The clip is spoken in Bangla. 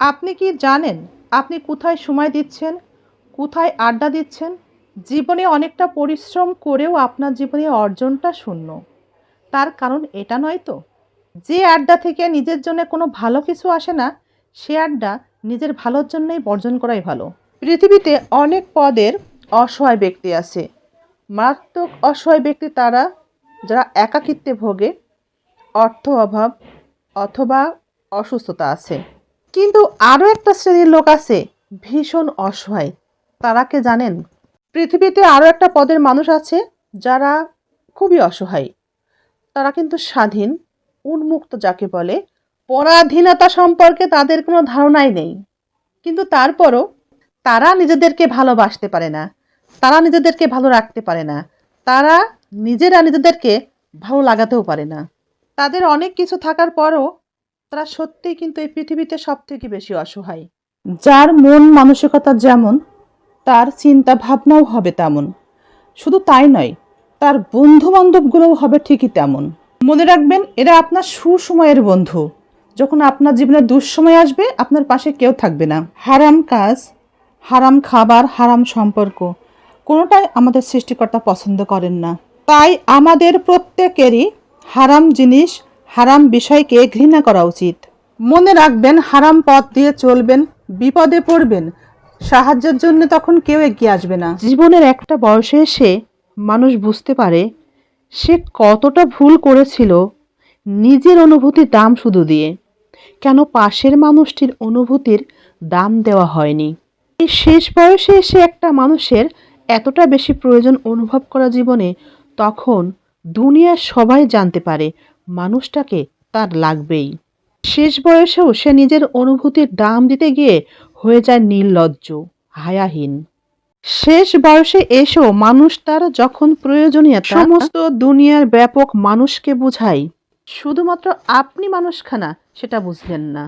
আপনি কি জানেন আপনি কোথায় সময় দিচ্ছেন? কোথায় আড্ডা দিচ্ছেন? জীবনে অনেকটা পরিশ্রম করেও আপনার জীবনে অর্জনটা শূন্য। তার কারণ এটা নয় তো। যে আড্ডা থেকে নিজের জন্য কোনো ভালো কিছু আসে না, সে আড্ডা নিজের ভালোর জন্যই বর্জন করাই ভালো। পৃথিবীতে অনেক পদের অসহায় ব্যক্তি আছে। মারাত্মক অসহায় ব্যক্তি তারা, যারা একাকিত্বে ভোগে, অর্থ অভাব অথবা অসুস্থতা আছে। কিন্তু আরও একটা শ্রেণির লোক আছে, ভীষণ অসহায়। তারা কে জানেন? পৃথিবীতে আরও একটা পদের মানুষ আছে যারা খুবই অসহায়। তারা কিন্তু স্বাধীন, উন্মুক্ত যাকে বলে, পরাধীনতা সম্পর্কে তাদের কোনো ধারণাই নেই। কিন্তু তারপরও তারা নিজেদেরকে ভালোবাসতে পারে না, তারা নিজেদেরকে ভালো রাখতে পারে না, তারা নিজেরা নিজেদেরকে ভালো লাগাতেও পারে না। তাদের অনেক কিছু থাকার পরও তারা সত্যিই কিন্তু এই পৃথিবীতে সব থেকে বেশি অসহায়। যার মন মানসিকতা যেমন, তার চিন্তা ভাবনাও হবে তেমন। শুধু তাই নয়, তার বন্ধু বান্ধবগুলোও হবে ঠিকই তেমন। মনে রাখবেন, এরা আপনার সুসময়ের বন্ধু। যখন আপনার জীবনে দুঃসময় আসবে, আপনার পাশে কেউ থাকবে না। হারাম কাজ, হারাম খাবার, হারাম সম্পর্ক, কোনোটাই আমাদের সৃষ্টিকর্তা পছন্দ করেন না। তাই আমাদের প্রত্যেকেরই হারাম জিনিস হারাম বিষয়কে ঘৃণা করা উচিত। মনে রাখবেন, হারাম পথ দিয়ে চলবেন, বিপদে পড়বেন, সাহায্যের জন্য তখন কেউ এগিয়ে আসবে না। জীবনের একটা বয়সে এসে মানুষ বুঝতে পারে, সে কতটা ভুল করেছিল নিজের অনুভূতির দাম শুধু দিয়ে। কেন পাশের মানুষটির অনুভূতির দাম দেওয়া হয়নি। এই শেষ বয়সে এসে একটা মানুষের এতটা বেশি প্রয়োজন অনুভব করা জীবনে তখন দুনিয়ার সবাই জানতে পারে মানুষটাকে তার লাগবেই। শেষ বয়সেও সে নিজের অনুভূতির দাম দিতে গিয়ে হয়ে যায় নির্লজ্জ, হায়াহীন। শেষ বয়সে এসেও মানুষ তার যখন প্রয়োজনীয় সমস্ত দুনিয়ার ব্যাপক মানুষকে বুঝায়, শুধুমাত্র আপনি মানুষখানা সেটা বুঝলেন না।